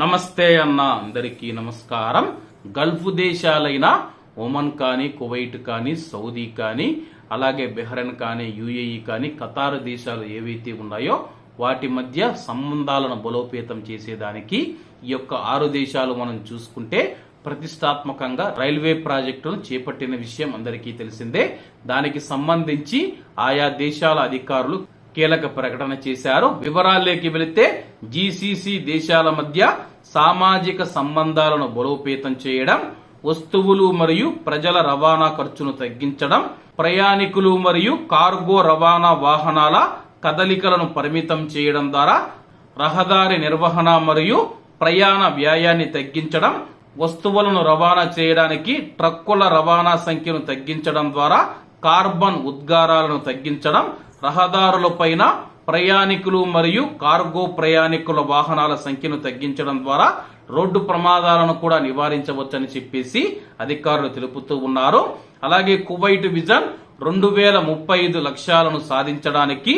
నమస్తే అన్న అందరికీ నమస్కారం. గల్ఫ్ దేశాలైన ఒమన్ కానీ కువైట్ కానీ సౌదీ కానీ అలాగే బెహ్రెన్ కానీ యుఏఈ కానీ ఖతార్ దేశాలు ఏవైతే ఉన్నాయో వాటి మధ్య సంబంధాలను బలోపేతం చేసేదానికి ఈ యొక్క ఆరు దేశాలు మనం చూసుకుంటే ప్రతిష్టాత్మకంగా రైల్వే ప్రాజెక్టును చేపట్టిన విషయం అందరికీ తెలిసిందే. దానికి సంబంధించి ఆయా దేశాల అధికారులు కీలక ప్రకటన చేశారు. వివరాల్లోకి వెళితే జీసీసీ దేశాల మధ్య సామాజిక సంబంధాలను బలోపేతం చేయడం వస్తువులు మరియు ప్రజల రవాణా ఖర్చును తగ్గించడం ప్రయాణికులు మరియు కార్గో రవాణా వాహనాల కదలికలను పరిమితం చేయడం ద్వారా రహదారి నిర్వహణ మరియు ప్రయాణ వ్యయాన్ని తగ్గించడం వస్తువులను రవాణా చేయడానికి ట్రక్కుల రవాణా సంఖ్యను తగ్గించడం ద్వారా కార్బన్ ఉద్గారాలను తగ్గించడం రహదారులపైన ప్రయాణికులు మరియు కార్గో ప్రయాణికుల వాహనాల సంఖ్యను తగ్గించడం ద్వారా రోడ్డు ప్రమాదాలను కూడా నివారించవచ్చని చెప్పేసి అధికారులు తెలుపుతూ ఉన్నారు. అలాగే కువైట్ విజన్ రెండు వేల ముప్పై ఐదు లక్ష్యాలను సాధించడానికి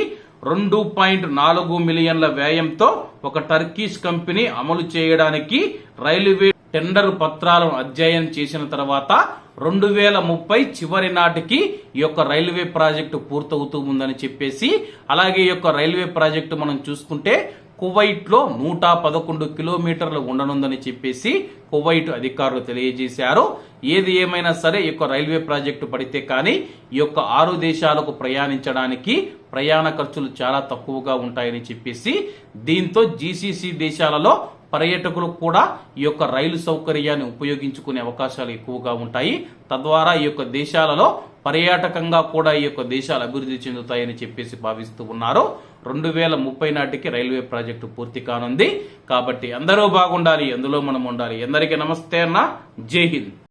రెండు పాయింట్ నాలుగు మిలియన్ల వ్యయంతో ఒక టర్కీష్ కంపెనీ అమలు చేయడానికి రైల్వే టెండర్ పత్రాలను అధ్యయనం చేసిన తర్వాత రెండు వేల ముప్పై చివరి నాటికి ఈ యొక్క రైల్వే ప్రాజెక్టు పూర్తవుతూ ఉందని చెప్పేసి అలాగే ఈ యొక్క రైల్వే ప్రాజెక్టు మనం చూసుకుంటే కువైట్లో నూట పదకొండు కిలోమీటర్లు ఉండనుందని చెప్పేసి కువైట్ అధికారులు తెలియజేశారు. ఏది ఏమైనా సరే ఈ యొక్క రైల్వే ప్రాజెక్టు పడితే కానీ ఈ యొక్క ఆరు దేశాలకు ప్రయాణించడానికి ప్రయాణ ఖర్చులు చాలా తక్కువగా ఉంటాయని చెప్పేసి దీంతో జీసీసీ దేశాలలో పర్యాటకులు కూడా ఈ యొక్క రైలు సౌకర్యాన్ని ఉపయోగించుకునే అవకాశాలు ఎక్కువగా ఉంటాయి. తద్వారా ఈ యొక్క దేశాలలో పర్యాటకంగా కూడా ఈ యొక్క దేశాలు అభివృద్ధి చెందుతాయని చెప్పేసి భావిస్తూ ఉన్నారు. రెండు వేల ముప్పై నాటికి రైల్వే ప్రాజెక్టు పూర్తి కానుంది. కాబట్టి అందరూ బాగుండాలి అందులో మనం ఉండాలి. అందరికీ నమస్తే అన్న. జై హింద్.